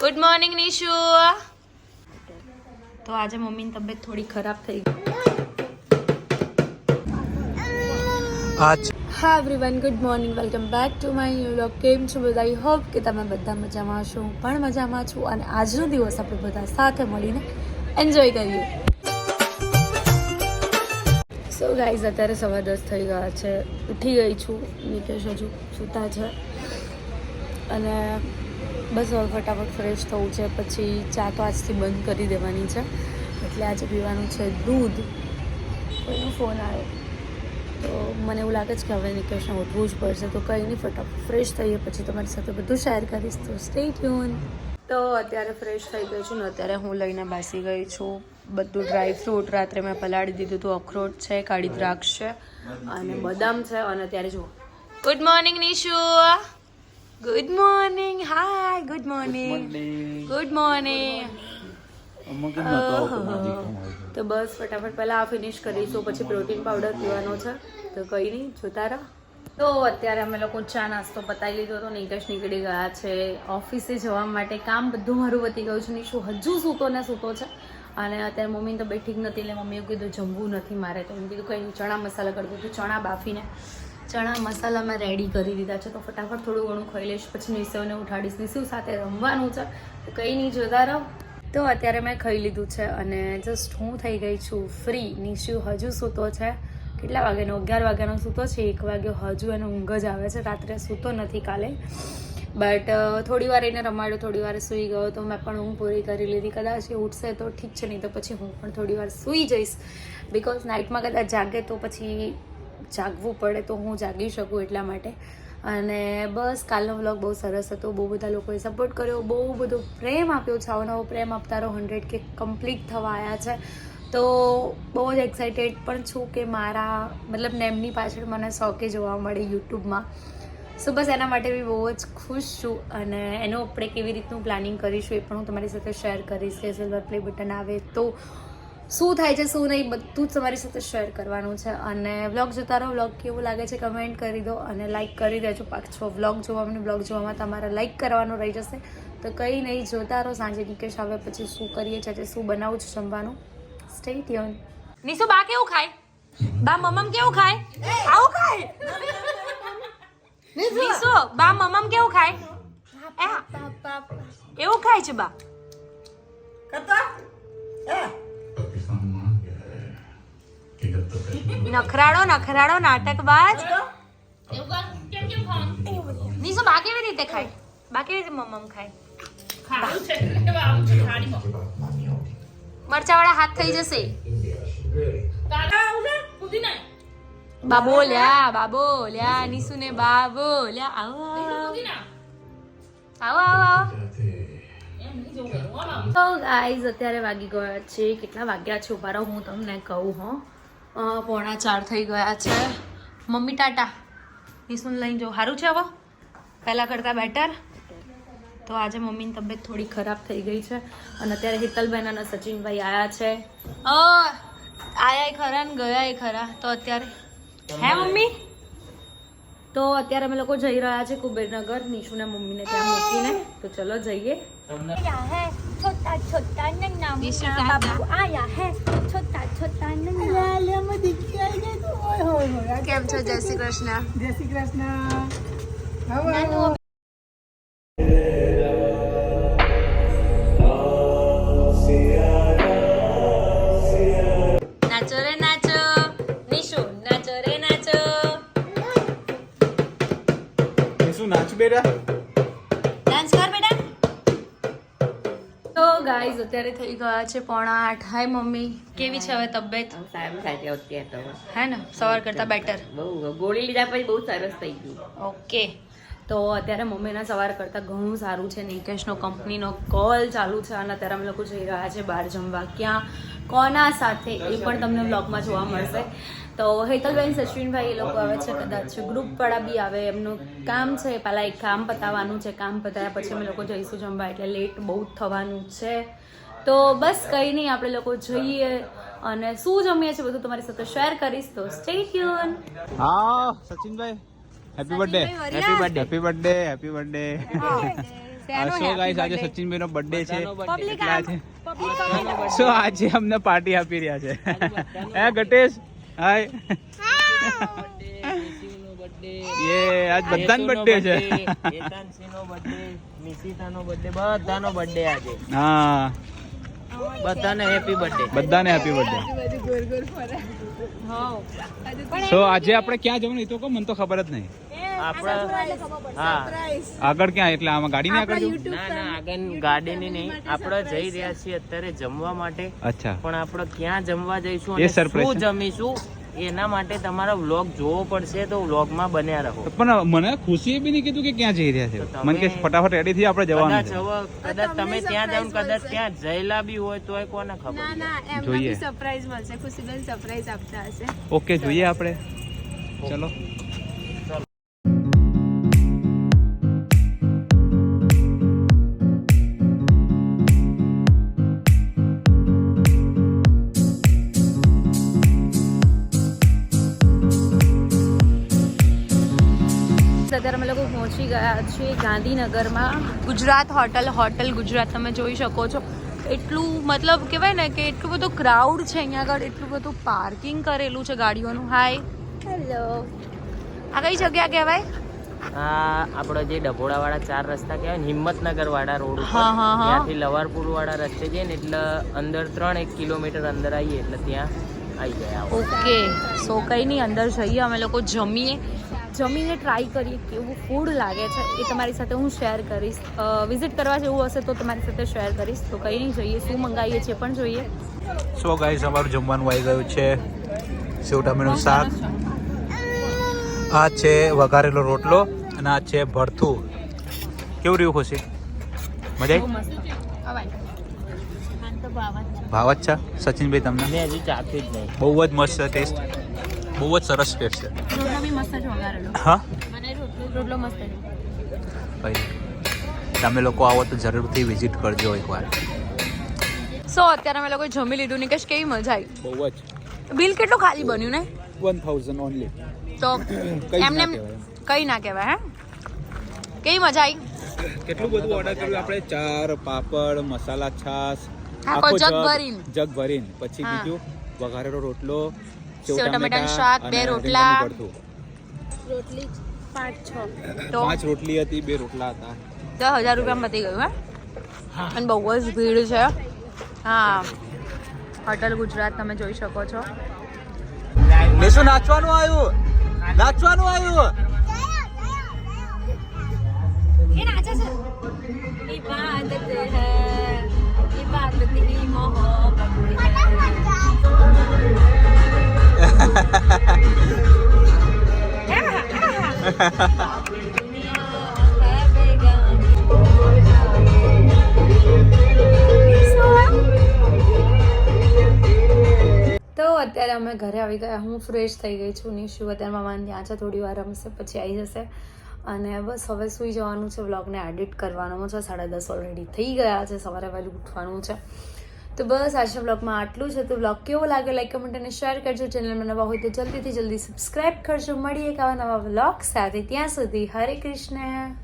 Good morning Nishu તો આજે મમ્મીની તબિયત થોડી ખરાબ થઈ ગઈ. હા everyone good morning welcome back to my you vlog કેમ છો બધા? આઈ હોપ કે તમે બધા મજામાં છો હું પણ મજામાં છું અને આજનો દિવસ આપણે બધા સાથે મળીને એન્જોય કરીએ. સો ગાઈઝ અત્યારે સવા દસ થઈ ગયા છે. ઉઠી ગઈ છું. નિકેશ હજુ સૂતા છે. અને બસ હવે ફટાફટ ફ્રેશ થવું છે, પછી ચા તો આજથી બંધ કરી દેવાની છે. એટલે આજે પીવાનું છે દૂધ. કોઈનો ફોન આવ્યો તો મને એવું લાગે છે કે હવે નિકેશને ઉઠવું જ પડશે. તો કંઈ નહીં, ફટાફટ ફ્રેશ થઈએ, પછી તમારી સાથે બધું શેર કરીશ. તો સ્ટે ટ્યુન તો અત્યારે ફ્રેશ થઈ ગઈ છું ને અત્યારે હું લઈને બેસી ગઈ છું. બધું ડ્રાય ફ્રૂટ રાત્રે મેં પલાળી દીધું હતું, અખરોટ છે, કાળી દ્રાક્ષ છે અને બદામ છે. અને અત્યારે જુઓ. Good morning Nishu good morning hi good morning good morning તો બસ ફટાફટ પહેલાં આ ફિનિશ કરીશું પછી પ્રોટીન પાવડર પીવાનો છે. તો કંઈ નહીં જોતા રહો. તો અત્યારે અમે લોકો ચા નાસ્તો પતાવી લીધો તો નિકેશ નીકળી ગયા છે ઓફિસે જવા માટે. કામ બધું મારું વધી ગયું છે. નિશુ હજુ સૂતો ને સૂતો છે. અને અત્યારે મમ્મીને તો બેઠી જ નથી એટલે મમ્મીએ કીધું જમવું નથી મારે. તો મેં કીધું કંઈ ચણા મસાલા કરી. દીધું ચણા બાફીને ચણા મસાલા મેં રેડી કરી દીધા છે. તો ફટાફટ થોડું ઘણું ખાઈ લઈશ. પછી નિસવને ઉઠાડીશ. નિશુ સાથે રમવાનું છે? તો કંઈ નહીં, જોતા રહો. તો અત્યારે મેં ખાઈ લીધું છે અને જસ્ટ હું થઈ ગઈ છું ફ્રી નિશુ હજુ સૂતો છે. કેટલા વાગ્યાનો? અગિયાર વાગ્યાનો સૂતો છે. એક વાગ્યો હજુ એનો ઊંઘ જ આવે છે. રાત્રે સૂતો નથી કાલે. બટ થોડી વાર એને રમાડ્યો, થોડી વાર સૂઈ ગયો. તો મેં પણ ઊંઘ પૂરી કરી લીધી. કદાચ એ ઉઠશે તો ઠીક છે, નહીં તો પછી હું પણ થોડી વાર સૂઈ જઈશ. બિકોઝ નાઇટમાં કદાચ જાગે તો પછી જાગવું પડે તો હું જાગી શકું એટલા માટે. અને બસ કાલનો વ્લોગ બહુ સરસ હતો. બહુ બધા લોકોએ સપોર્ટ કર્યો. બહુ બધો પ્રેમ આપ્યો છે. આવો નવો પ્રેમ આપતા રહો હંડ્રેડ કે કમ્પ્લીટ થવા આવ્યા છે. તો બહુ જ એક્સાઇટેડ પણ છું કે મારા, મતલબ નેમની પાછળ મને શોકે જોવા મળે યુટ્યુબમાં. સો બસ એના માટે બી બહુ જ ખુશ છું. અને એનો આપણે કેવી રીતનું પ્લાનિંગ કરીશું એ પણ હું તમારી સાથે શેર કરીશ. કે સિલ્વર પ્લે બટન આવે તો શું થાય છે શું નહીં બધું જ તમારી સાથે શેર કરવાનું છે. અને વ્લોગ જોતા રહો વ્લોગ કેવું લાગે છે કમેન્ટ કરી દો અને લાઇક કરી દેજો. પાછો વ્લોગ જોવામાં વ્લોગ જોવામાં તમારે લાઇક કરવાનું રહી જશે. તો કંઈ નહીં જોતા રહો. સાંજે નિકેશ આવે પછી શું કરીએ છીએ આજે શું બનાવું છું જમવાનું. સ્ટે ટ્યુન નિશુ બા કેવું ખાય? બા મમમ કેવું ખાય? આવું ખાય? નિશુ! બા મમમ કેવું ખાય? એવું ખાય છે બા? નખરાડો નખરાડો નાટકબાજ. નિશુ બા કેવી રીતે ખાય? બા કેવી રીતે મમમ ખાય? મરચા વાળા હાથ થઈ જશે. બાબો લ્યા બાબો લ્યા નિશુ ને બાબો લ્યા આવો આવો આવો. આવો તો ગાઈઝ અત્યારે વાગી ગયા છે કેટલા વાગ્યા છે? ઊભા રહો હું તમને કહું હો. પોણા ચાર થઈ ગયા છે. મમ્મી ટાટા. નિશુન લઈને જો સારું છે હવે? પહેલાં કરતાં બેટર તો આજે મમ્મીની તબિયત થોડી ખરાબ થઈ ગઈ છે. અને અત્યારે હિતલબેન અને સચિનભાઈ આવ્યા છે. અ આયા ખરા ને ગયા એ ખરા. તો અત્યારે? હે મમ્મી? તો અત્યારે અમે લોકો જઈ રહ્યા છે કુબેરનગર. નિશુને મમ્મીને ત્યાં મૂકીને. તો ચલો જઈએ. તમને छोटा छोटा नन्ना विशु मुन्ना दादा। बाबू आया है छोटा छोटा नन्ना કેમ છો જય શ્રી કૃષ્ણ नानू નાચો ગાઈઝ અત્યારે થઈ ગયા છે પોણા આઠ. Hi mummy. કેવી છે હવે તબિયત? સારું થાય છે અત્યારે તો. હે ને? સવાર કરતા બેટર બહુ ગોળી લીધા પછી બહુ સરસ થઈ ગયું. ઓકે તો અત્યારે મમ્મીના સવાર કરતાં ઘણું સારું છે. નિકેશનો કંપનીનો કોલ ચાલુ છે અને અત્યારે અમે લોકો જઈ રહ્યા છે બહાર જમવા. ક્યાં? કોના સાથે? એ પણ તમને બ્લોગમાં જોવા મળશે. તો હેતલબેન સચિનભાઈ એ લોકો આવે છે કદાચ. ગ્રુપવાળા બી આવે એમનું કામ છે પહેલાં એક કામ પતાવવાનું છે કામ પતાવ્યા પછી અમે લોકો જઈશું જમવા એટલે લેટ બહુ થવાનું છે. તો બસ કંઈ નહીં આપણે લોકો જઈએ અને શું જમીએ છીએ બધું તમારી સાથે શેર કરીશ તો સ્ટે ટ્યુન હા સચિનભાઈ happy birthday. Happy birthday happy birthday happy birthday so guys આજે સચિનભાઈનો બર્થડે છે. પબ્લિક પબ્લિક સો આજે અમને પાર્ટી આપી રહ્યા છે? હે ગટેશ? હાય. યે આજ બધાનો બર્થડે છે. નો બર્થડે નિશિતાનો બર્થડે બધાનો બર્થડે આજે. હા. બધાને હેપી બર્થડે બધાને હેપી બર્થડે સો આજે આપણે ક્યાં જવાનું એ તો કહો મને તો ખબર જ નહીં. આપણે હા. આગળ ક્યાં? એટલે આમાં ગાડી ને આગળ જવું? ના ના આગળ ગાડીની નહીં. આપણે જઈ રહ્યા છીએ અત્યારે જમવા માટે. અચ્છા. પણ આપણે ક્યાં જમવા જઈશું એ અને surprise શું છે. જમીશું એના માટે તમારા વ્લોગ જોવો પડશે તો વ્લોગમાં બન્યા રહો. પણ મને ખુશીએ બી નહીં કીધું કે ક્યાં જઈ રહ્યા છે. તો તમે- મને કે ફટાફટ રેડી થઈ આપણે જવાનું કદાચ છે. હવે કદાચ તમે ત્યાં જાવ ને કદાચ ત્યાં જયેલા બી હોય તોય કોને ખબર જોઈએ. સરપ્રાઈઝ મળશે. ખુશીબેન સરપ્રાઈઝ આપતા હશે. ઓકે જોઈએ આપણે. ચલો. છીએ ગાંધીનગરમાં ગુજરાત હોટલ હોટલ ગુજરાત તમે જોઈ શકો છો. એટલું મતલબ કહેવાય ને કે એટલું બધું ક્રાઉડ છે અહીંયા આગળ એટલું બધું પાર્કિંગ કરેલું છે ગાડીઓનું. હાય હેલો આ કઈ જગ્યા કહેવાય? આ આપણો જે ડભોડા વાળા ચાર રસ્તા કહેવાય ને હિંમતનગર વાળા રોડ હા, હા, હા. ત્યાંથી લવારપુર વાળા રસ્તે જઈએ ને એટલે અંદર ત્રણ એક કિલોમીટર અંદર આવીએ એટલે ત્યાં આવી જાય ઓકે સો કંઈ નહીં અંદર જઈએ અમે લોકો જમીએ. જમીને ટ્રાય કરીએ કેવું ફૂડ લાગે છે એ તમારી સાથે હું શેર કરીશ. વિઝિટ કરવા જેવું હશે તો તમારી સાથે શેર કરીશ. તો કંઈ નહીં જોઈએ શું મંગાવીએ છીએ પણ જોઈએ. સો ગાઈઝ અમારું જમવાનું આવી ગયું છે. સેવ ટામેનું શાક. આ છે વઘારેલો રોટલો અને આ છે ભરથું. કેવું રહ્યું ખુશી? મજા આવી ભાવ જ છે. સચિનભાઈ તમને? મેં હજુ ચાખ્યું જ નહીં. બહુ જ મસ્ત છે ટેસ્ટ બહુ જ સરસ ટેસ્ટ છે. મસ્ત છે વઘારેલો હા? મને રોટલો મસ્ત છે. ભાઈ તમે લોકો આવો તો જરૂરથી વિઝિટ કરજો એકવાર. સો અત્યારે અમે લોકો જમી લીધું. નિકેશ કેવી મજા આવી? બહુ જ. બિલ કેટલું ખાલી બન્યું ને? વન થાઉઝન્ડ ઓનલી તો એમને કઈ ના કહેવાય હે? કેવી મજા આવી? કેટલું બધું ઓર્ડર કર્યું? આપણે ચાર પાપડ મસાલા છાશ આખો જગ ભરીને. જગ ભરીને. પછી બીજું વઘારેલો રોટલો સેવ ટમેટાનું શાક, બે રોટલા. રોટલી પાંચ છ. પાંચ રોટલી હતી બે રોટલા હતા. દસ હજાર રૂપિયામાં મતી ગયું હા? અને બહુ જ ભીડ છે. હા. હોટલ ગુજરાત તમે જોઈ શકો છો. શું નાચવાનું આવ્યું. નાચવાનું આવ્યું. એ હૈ. ઇબાદત હી મોહબ્બત હૈ. અત્યારે અમે ઘરે આવી ગયા. હું ફ્રેશ થઈ ગઈ છું, નિશુ અત્યારે મામાને ત્યાં છે, થોડી વાર રમશે, પછી આવી જશે. અને બસ હવે સૂઈ જવાનું છે વ્લોગને એડિટ કરવાનો છે. સાડા દસ ઓલરેડી થઈ ગયા છે, સવારે વહેલું ઉઠવાનું છે. તો બસ આજના બ્લોગમાં આટલું છે તો બ્લોગ કેવો લાગે લાઈક કમેન્ટ અને શેર કરજો. ચેનલમાં નવા હોય તો જલ્દીથી જલ્દી સબસ્ક્રાઈબ કરજો. મળીએ એક આવા નવા બ્લોગ સાથે. ત્યાં સુધી હરે કૃષ્ણ.